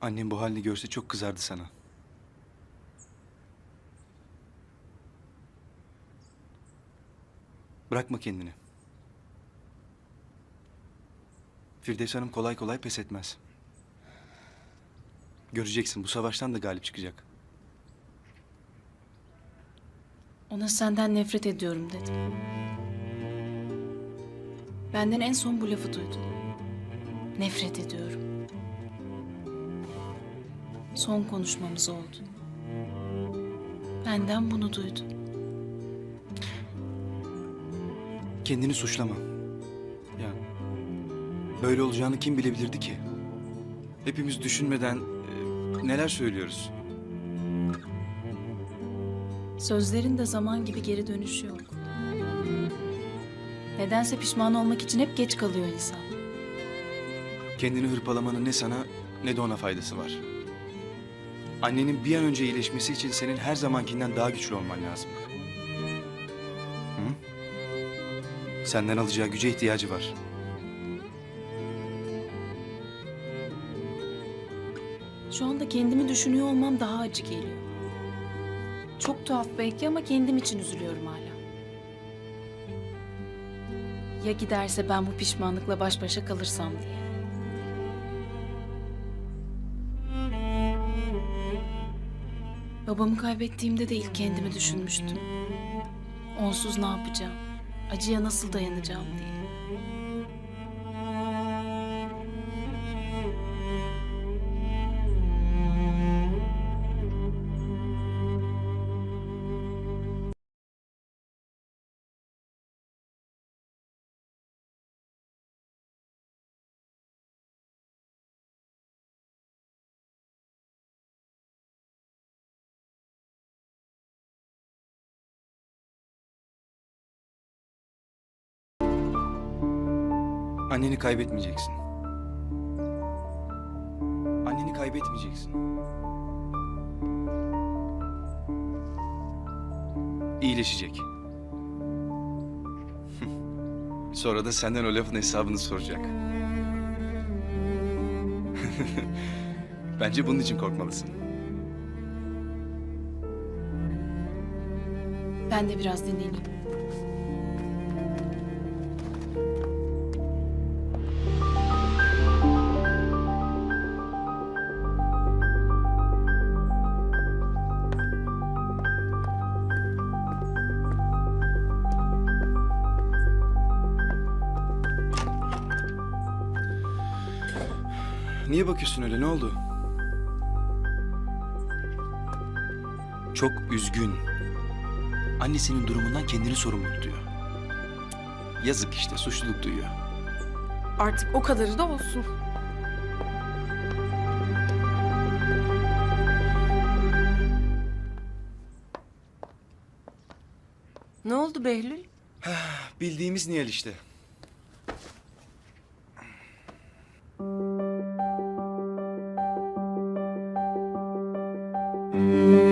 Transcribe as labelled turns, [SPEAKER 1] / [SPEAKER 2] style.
[SPEAKER 1] Annem bu halini görse çok kızardı sana. Bırakma kendini. Firdevs Hanım kolay kolay pes etmez. Göreceksin bu savaştan da galip çıkacak.
[SPEAKER 2] Ona senden nefret ediyorum dedim. Benden en son bu lafı duydu. Nefret ediyorum. Son konuşmamız oldu. Benden bunu duydu.
[SPEAKER 1] Kendini suçlama. Ya böyle olacağını kim bilebilirdi ki? Hepimiz düşünmeden e, neler söylüyoruz?
[SPEAKER 2] Sözlerin de zaman gibi geri dönüşü yok. Nedense pişman olmak için hep geç kalıyor insan.
[SPEAKER 1] Kendini hırpalamanın ne sana ne de ona faydası var. Annenin bir an önce iyileşmesi için senin her zamankinden daha güçlü olman lazım. Hı? Senden alacağı güce ihtiyacı var.
[SPEAKER 2] Şu anda kendimi düşünüyor olmam daha acı geliyor. Çok tuhaf belki ama kendim için üzülüyorum hala. Ya giderse ben bu pişmanlıkla baş başa kalırsam diye. Babamı kaybettiğimde de ilk kendimi düşünmüştüm. Onsuz ne yapacağım? Acıya nasıl dayanacağım diye.
[SPEAKER 1] Anneni kaybetmeyeceksin. Anneni kaybetmeyeceksin. İyileşecek. Sonra da senden o lafın hesabını soracak. Bence bunun için korkmalısın.
[SPEAKER 2] Ben de biraz dinleneyim.
[SPEAKER 1] Niye bakıyorsun öyle? Ne oldu? Çok üzgün. Annesinin durumundan kendini sorumlu tutuyor. Yazık işte, suçluluk duyuyor.
[SPEAKER 3] Artık o kadarı da olsun. Ne oldu Behlül?
[SPEAKER 1] Bildiğimiz Nihal işte. Música